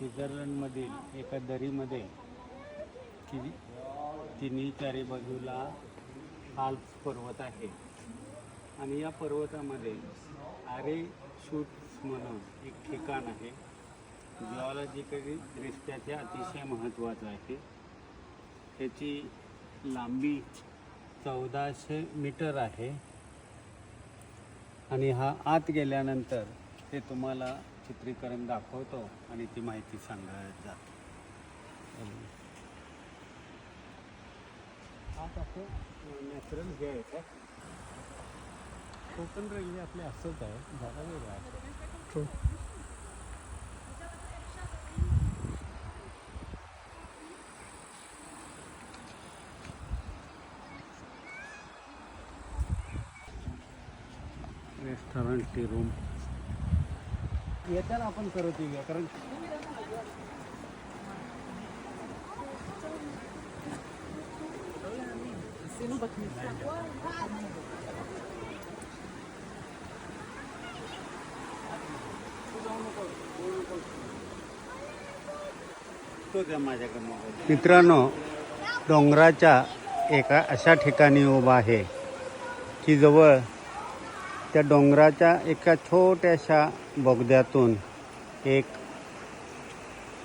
स्वित्झर्लंडमधील एका दरीमध्ये कि तिन्ही चारी बाजूला आल्प्स पर्वत आहे. आणि या पर्वतामध्ये आरे शूट्स म्हणून एक ठिकाण आहे. जिओलॉजिकली दृष्ट्या ते अतिशय महत्त्वाचं आहे. त्याची लांबी चौदाशे मीटर आहे. आणि हा आत गेल्यानंतर ते तुम्हाला चित्रीकरण दाखवतो आणि ती माहिती सांगत जातो. नॅचरल हे आहे का? कोकण रेल्वे आपले असंच आहे झाडा वेगळा आहे. रेस्टॉरंट टी रूम येताना आपण करत येऊया कारण मित्रांनो डोंगराच्या एका अशा ठिकाणी उभा आहे की जवळ त्या डोंगराच्या एका छोट्याशा बोगद्यातून एक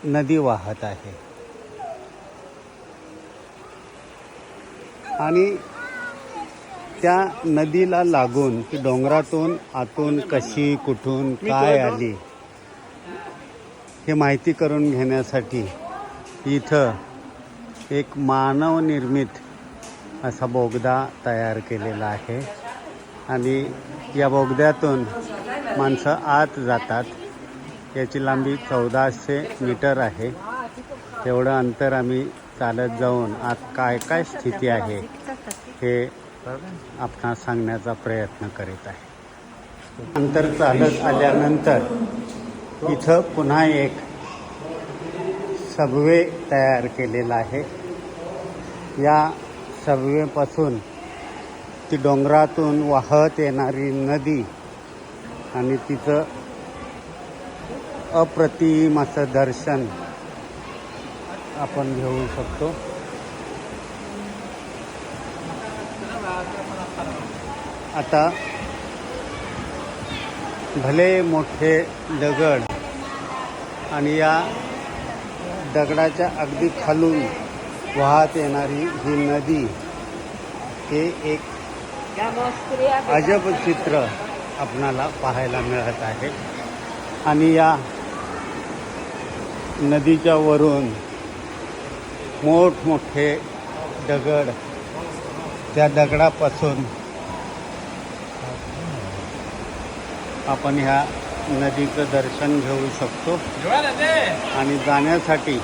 नदी वाहत आहे. आणि त्या नदीला लागून ती डोंगरातून आतून कशी कुठून काय आली हे माहिती करून घेण्यासाठी इथं एक मानवनिर्मित असा बोगदा तयार केलेला आहे. आणि या बोगद्यातून माणसं आत जातात. याची लांबी चौदाशे मीटर आहे. तेवढं अंतर आम्ही चालत जाऊन आत काय काय स्थिती आहे हे आपणास सांगण्याचा प्रयत्न करीत आहे. अंतर चालत आल्यानंतर इथं पुन्हा एक सबवे तयार केलेला आहे. या सबवेपासून ती डोंगरातून वाहत येणारी नदी आणि तिचं अप्रतिम असं दर्शन आपण घेऊ शकतो. आता भले मोठे दगड आणि या दगडाच्या अगदी खालून वाहत येणारी ही नदी हे एक अजब चित्र आपणाला पाहायला मिळत आहे. आणि या नदीच्या वरून मोठमोठे दगड त्या दगडापासून आपण ह्या नदीचं दर्शन घेऊ शकतो. आणि जाण्यासाठी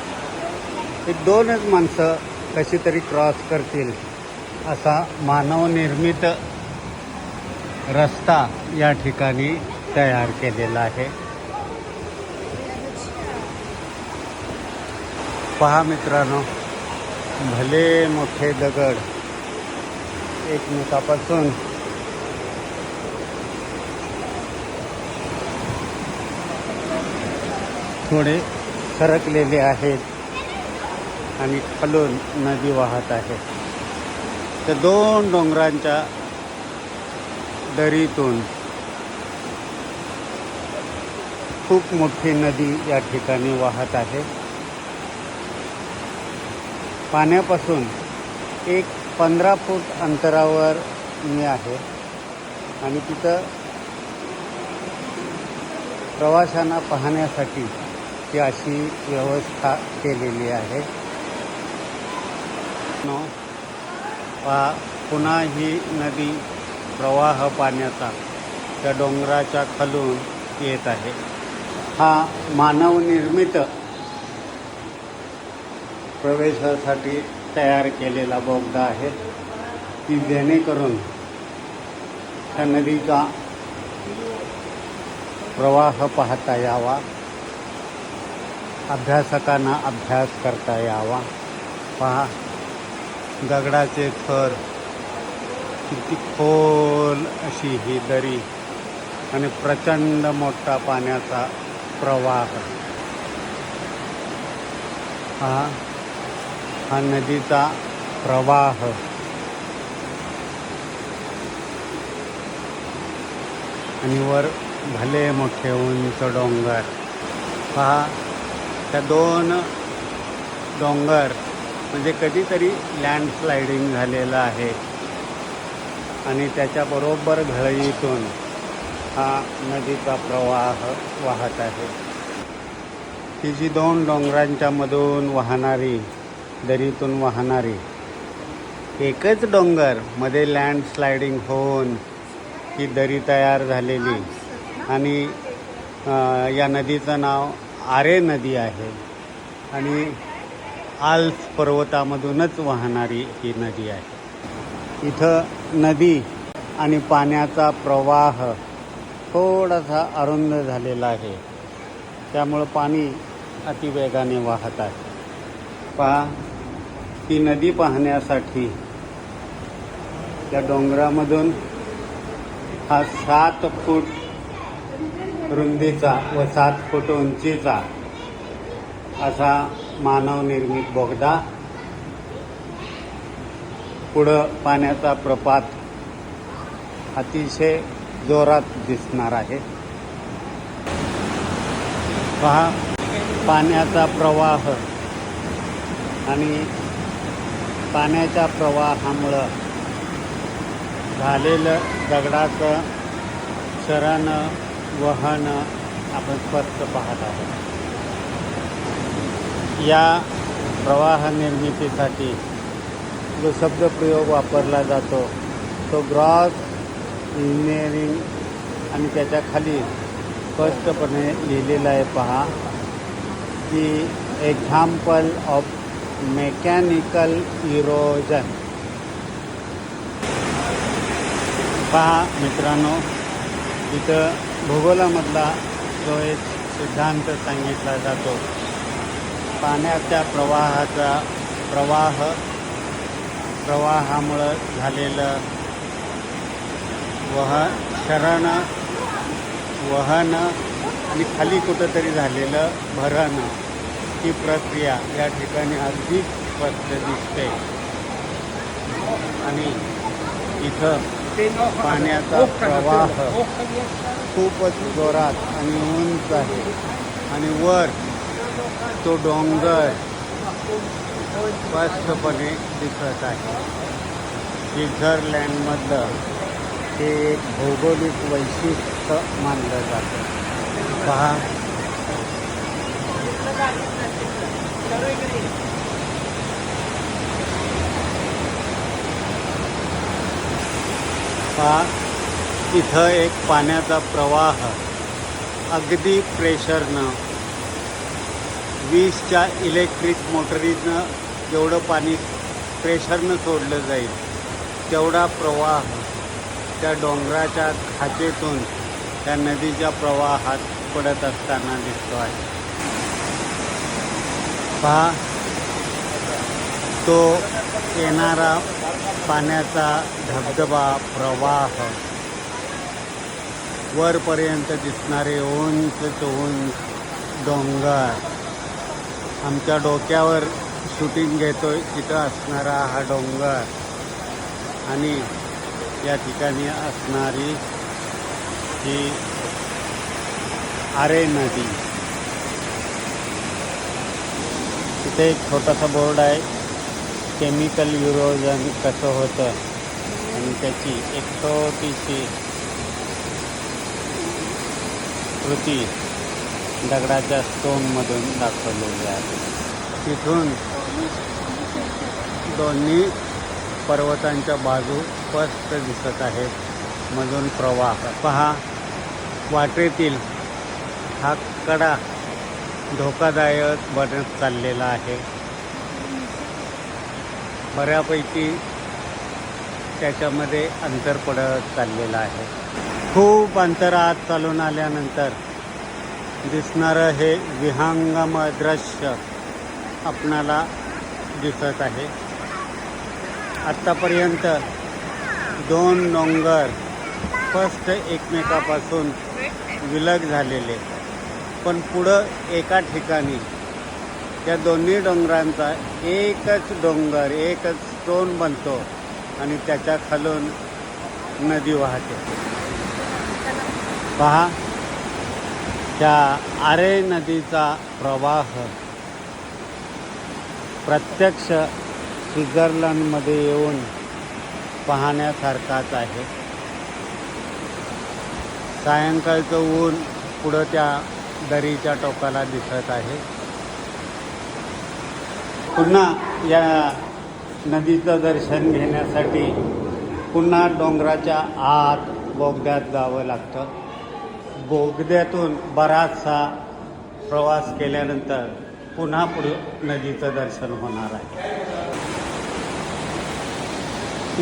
एक दोनच माणसं कशी तरी क्रॉस करतील. असा मानवनिर्मित रस्ता या ठिकाणी तयार केलेला आहे. पहा मित्रांनो भले मोठे दगड एकमेकापासून थोडे सरकलेले आहेत आणि खालून नदी वाहत आहे. तर दोन डोंगरांच्या दरीतून खूप मोठी नदी या ठिकाणी वाहत आहे. पाण्यापासून एक पंधरा फूट अंतरावर मी आहे आणि तिथं प्रवाशांना पाहण्यासाठी ती अशी व्यवस्था केलेली आहे. पा पुन्हा ही नदी प्रवाह पाण्याचा त्या डोंगराच्या खालून येत आहे. हा मानवनिर्मित प्रवेशासाठी तयार केलेला बोगदा आहे. की जेणेकरून त्या नदीचा प्रवाह पाहता यावा अभ्यासकांना अभ्यास करता यावा. पहा दगडाचे थर किती खोल अशी ही दरी आणि प्रचंड मोठा पाण्याचा प्रवाह. हा हा नदीचा प्रवाह. आणि वर भले मोठे उंच डोंगर. पहा त्या दोन डोंगर म्हणजे कधीतरी लँडस्लायडिंग झालेलं आहे. आणि त्याच्याबरोबर घळईतून हा नदीचा प्रवाह वाहत आहे. ही जी दोन डोंगरांच्या मधून वाहणारी दरीतून वाहणारी एकच डोंगरमध्ये लँडस्लायडिंग होऊन ही दरी तयार झालेली आणि या नदीचं नाव आरे नदी आहे. आणि आल्स पर्वतामधूनच वाहणारी ही नदी आहे. इथं नदी आणि पाण्याचा प्रवाह थोडासा अरुंद झालेला आहे. त्यामुळं पाणी अतिवेगाने वाहत आहे. पहा ती नदी पाहण्यासाठी त्या डोंगरामधून हा सात फूट रुंदीचा व सात फूट उंचीचा असा मानवनिर्मित बोगदा. पुढं पाण्याचा प्रपात अतिशय जोरात दिसणार आहे. पहा पाण्याचा प्रवाह आणि पाण्याच्या प्रवाहामुळं झालेलं दगडाचं शरण वहन आपण स्पष्ट पाहत आहोत. या प्रवाह निर्मितीसाठी जो शब्दप्रयोग वापरला जातो तो ग्रॉस इंजिनिअरिंग आणि त्याच्याखाली स्पष्टपणे लिहिलेला आहे पहा की एक्झाम्पल ऑफ मेकॅनिकल इरोजन पहा मित्रांनो इथं भूगोलामधला जो एक सिद्धांत सांगितला जातो पाण्याच्या प्रवाहाचा प्रवाह प्रवाहामुळं झालेलं वह शरण वहन आणि खाली कुठंतरी झालेलं भरण ही प्रक्रिया या ठिकाणी अगदी स्पष्ट दिसते. आणि इथं पाण्याचा प्रवाह खूपच जोरात आणि उंच आहे. आणि वर तो डोंगर स्पष्टपणे दिसत आहे. स्वित्झर्लँडमधलं हे एक भौगोलिक वैशिष्ट्य मानलं जातं. पहा. पहा. तिथं एक पाण्याचा प्रवाह अगदी प्रेशरनं वीसच्या इलेक्ट्रिक मोटरीनं जेवढं पाणी प्रेशरनं सोडलं जाईल तेवढा प्रवाह त्या डोंगराच्या खाचेतून त्या नदीच्या प्रवाहात पडत असताना दिसतो आहे. पहा तो येणारा पाण्याचा धबधबा प्रवाह वरपर्यंत दिसणारे उंच उंच डोंगर आमच्या डोक्यावर शूटिंग घेतोय तिथं असणारा हा डोंगर. आणि या ठिकाणी असणारी ही आरे नदी. तिथे एक छोटासा बोर्ड आहे केमिकल युरोजन कसं होतं? आणि त्याची एक छोटीशी कृती. दगडाच्या स्टोनमधून दाखवलेली आहे. तिथून दोन्ही पर्वतांच्या बाजू स्पष्ट दिसत आहेत. मधून प्रवाह. पहा वाटेतील हा कडा धोकादायक बनत चाललेला आहे. बऱ्यापैकी त्याच्यामध्ये अंतर पडत चाललेलं आहे. खूप अंतर आत चालून आल्यानंतर दिसणारं हे विहंगम दृश्य आपणाला दिसत आहे. आत्तापर्यंत दोन डोंगर फस्ट एकमेकापासून विलग झालेले पण पुढं एका ठिकाणी त्या दोन्ही डोंगरांचा एकच डोंगर एकच स्टोन बनतो आणि त्याच्या खालून नदी वाहते. पहा त्या आरे नदीचा प्रवाह प्रत्यक्ष स्वित्झर्लंडमध्ये येऊन पाहण्यासारखाच आहे. सायंकाळचं ऊन पुढं त्या दरीच्या टोकाला दिसत आहे. पुन्हा या नदीचं दर्शन घेण्यासाठी पुन्हा डोंगराच्या आत बोगद्यात जावं लागतं. बोगद्यातून बराचसा प्रवास केल्यानंतर पुन्हा पुढे नदीचं दर्शन होणार आहे.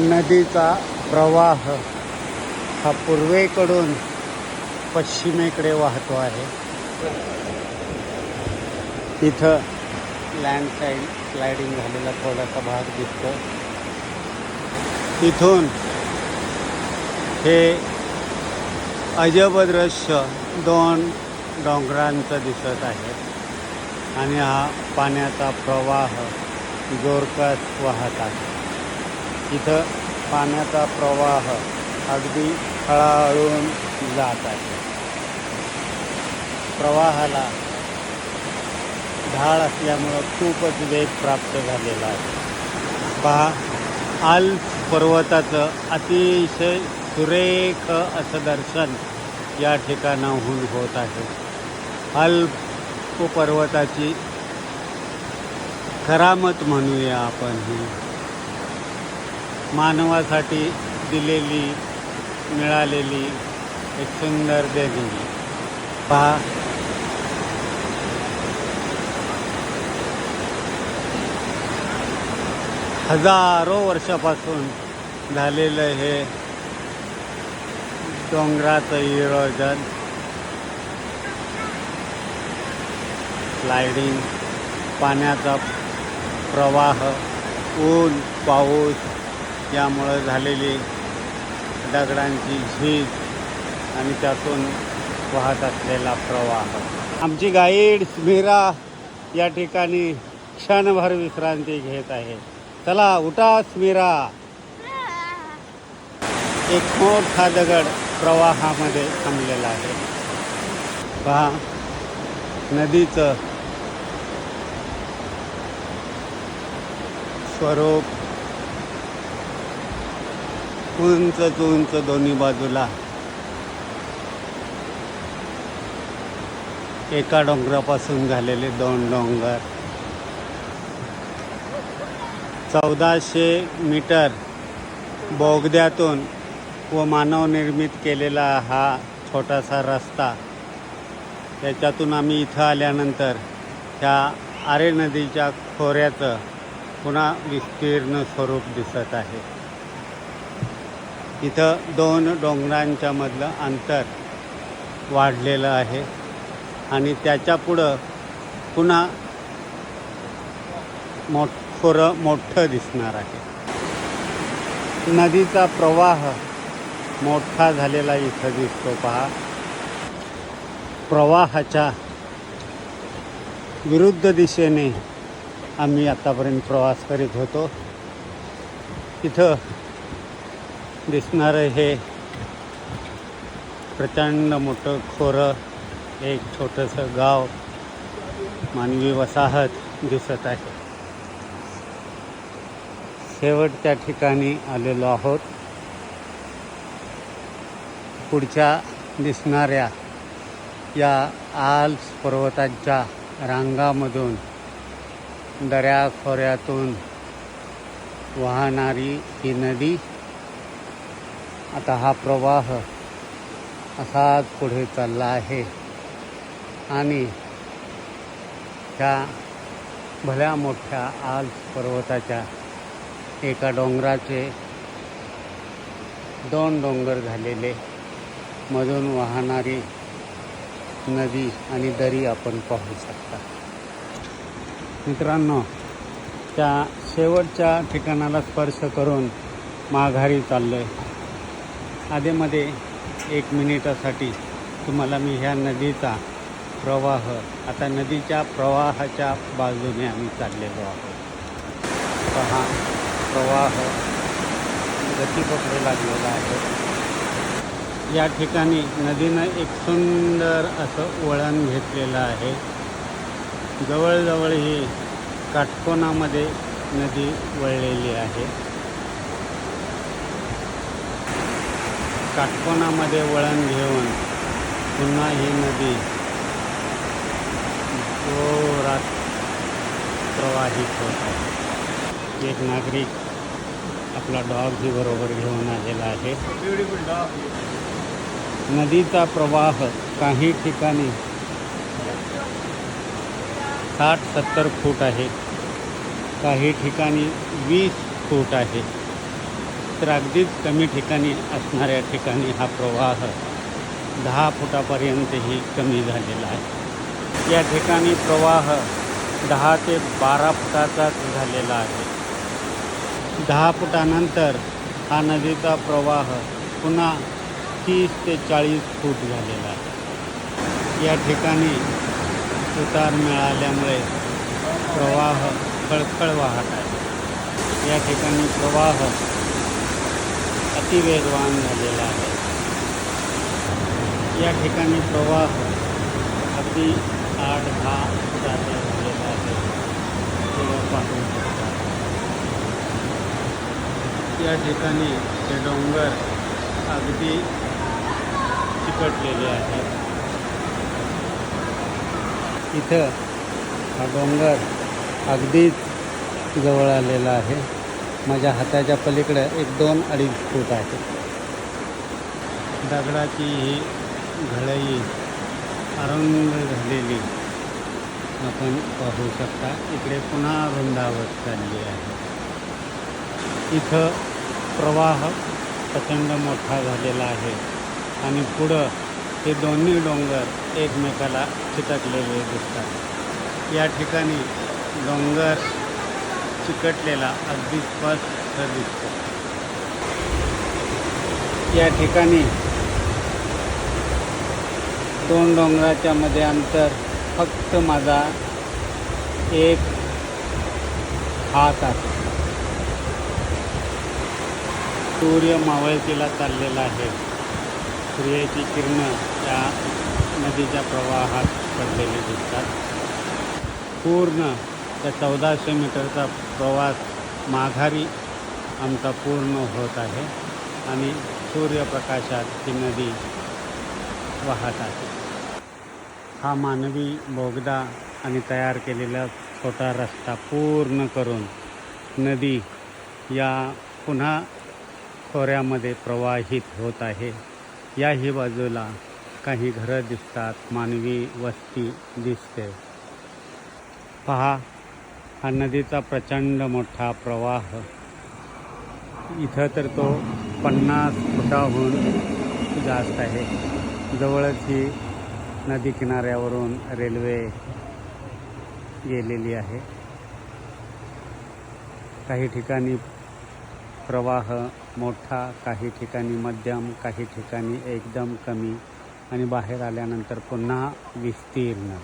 नदीचा प्रवाह हा पूर्वेकडून पश्चिमेकडे वाहतो आहे. इथं लँडस्लाईड स्लायडिंग झालेला थोडासा भाग दिसतो. तिथून हे अजब दृश्य दोन डोंगरांचं दिसत आहे. आणि हा पाण्याचा प्रवाह जोरकस वाहत आहे. इथं पाण्याचा प्रवाह अगदी हळाहळून जात आहे. प्रवाहाला ढाळ असल्यामुळं खूपच वेग प्राप्त झालेला आहे. पहा आल पर्वताचं अतिशय सुरेख असं दर्शन या ठिकाणाहून होत आहे. अल्प पर्वताची करामत म्हणूया आपण ही मानवासाठी दिलेली मिळालेली एक सुंदर देणगी पहा. हजारो वर्षापासून झालेलं हे डोंगराचं इरोजन स्लायडिंग पाण्याचा प्रवाह ऊन पाऊस यामुळं झालेली दगडांची झीज आणि त्यातून वाहत असलेला प्रवाह. आमची गाईड स्मिरा या ठिकाणी क्षणभर विश्रांती घेत आहे. चला उठा स्मिरा. एक मोठा दगड प्रवाहामध्ये थांबलेला आहे. पहा नदीचं स्वरूप उंच उंच दोन्ही बाजूला. एका डोंगरापासून झालेले दोन डोंगर. चौदाशे मीटर बोगद्यातून व मानवनिर्मित केलेला हा छोटासा रस्ता. त्याच्यातून आम्ही इथं आल्यानंतर ह्या आरे नदीच्या खोऱ्याचं पुन्हा विस्तीर्ण स्वरूप दिसत आहे. इथं दोन डोंगरांच्या मधलं अंतर वाढलेलं आहे आणि त्याच्या पुढं पुन्हा मोठ खोरं मोठं दिसणार आहे. नदीचा प्रवाह मोठा झालेला इथं दिसतो पहा. प्रवाहाच्या विरुद्ध दिशेने आम्ही आत्तापर्यंत प्रवास करीत होतो. इथं दिसणारं हे प्रचंड मोठं खोरं एक छोटंसं गाव मानवी वसाहत दिसत आहे. शेवटच्या ठिकाणी आलेलो आहोत. पुढच्या दिसणाऱ्या या आल्स पर्वतांच्या रांगामधून दऱ्याखोऱ्यातून वाहणारी ही नदी आता हा प्रवाह असाच पुढे चालला आहे. आणि ह्या भल्या मोठ्या आल्स पर्वताच्या एका डोंगराचे दोन डोंगर झालेले मधून वाहणारी नदी आणि दरी आपण पाहू शकता. मित्रांनो त्या शेवटच्या ठिकाणाला स्पर्श करून माघारी चाललो आहे आधेमध्ये एक मिनिटासाठी तुम्हाला मी ह्या नदीचा प्रवाह आता नदीच्या प्रवाहाच्या बाजूने आम्ही चाललेलो आहोत. पहा प्रवाह गती पकडू लागलेला आहे. या ठिकाणी नदीनं एक सुंदर असं वळण घेतलेलं आहे. जवळजवळ ही काटकोनामध्ये नदी वळलेली आहे. काटकोनामध्ये वळण घेऊन पुन्हा ही नदी जोरात प्रवाहित होत आहे. एक नागरिक आपला डॉग ही बरोबर घेऊन आलेला आहे. ब्युटिफुल डॉग नदीचा प्रवाह काही ठिकाणी साठ सत्तर फूट आहे. काही ठिकाणी वीस फूट आहे. तर अगदीच कमी ठिकाणी असणाऱ्या ठिकाणी हा प्रवाह दहा फुटापर्यंतही कमी झालेला आहे. या ठिकाणी प्रवाह दहा ते बारा फुटाचाच झालेला आहे. दहा फुटानंतर हा नदीचा प्रवाह पुन्हा तीस ते चाळीस फूट झालेला आहे. या ठिकाणी उतार मिळाल्यामुळे प्रवाह खळखळ वाहत आहे. या ठिकाणी प्रवाह अतिवेगवान झालेला आहे. या ठिकाणी प्रवाह अगदी आठ दहा फुटाचा झालेला आहे. तेव्हा पाहू शकता. या ठिकाणी ते डोंगर अगदी चिकटलेले आहेत इथं हा डोंगर अगदीच जवळ आलेला आहे. माझ्या हाताच्या पलीकडे एक दोन अडीच फूट आहे. दगडाची ही घळई अरुंद झालेली. आपण पाहू शकता इकडे पुन्हा रुंदावत चालली आहे. इथं प्रवाह प्रचंड मोठा झालेला आहे. आणि पुढं हे दोन्ही डोंगर एकमेकाला चिकटलेले दिसतात. या ठिकाणी डोंगर चिकटलेला अगदी स्पष्ट दिसतो. या ठिकाणी दोन डोंगराच्या मध्ये अंतर फक्त माझा एक हात आहे. सूर्य मावळतीला चाललेला आहे. सूर्याची किरणं त्या नदीच्या प्रवाहात पडलेली दिसतात. पूर्ण त्या चौदाशे मीटरचा प्रवास माघारी आमचा पूर्ण होत आहे आणि सूर्यप्रकाशात ही नदी वाहत आहे. हा मानवी बोगदा आणि तयार केलेला छोटा रस्ता पूर्ण करून नदी या पुन्हा खोऱ्यामध्ये प्रवाहित होत आहे. याही बाजूला काही घरं दिसतात मानवी वस्ती दिसते. पहा हा नदीचा प्रचंड मोठा प्रवाह. इथं तर तो पन्नास फुटाहून जास्त आहे. जवळच ही नदी किनाऱ्यावरून रेल्वे गेलेली आहे. काही ठिकाणी प्रवाह मोठा काही ठिकाणी मध्यम काही ठिकाणी एकदम कमी आणि बाहेर आल्यानंतर पुन्हा विस्तीर्ण.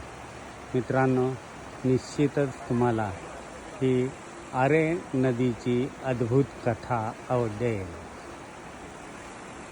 मित्रांनो निश्चितच तुम्हाला ही आरे नदीची अद्भुत कथा आवडेल.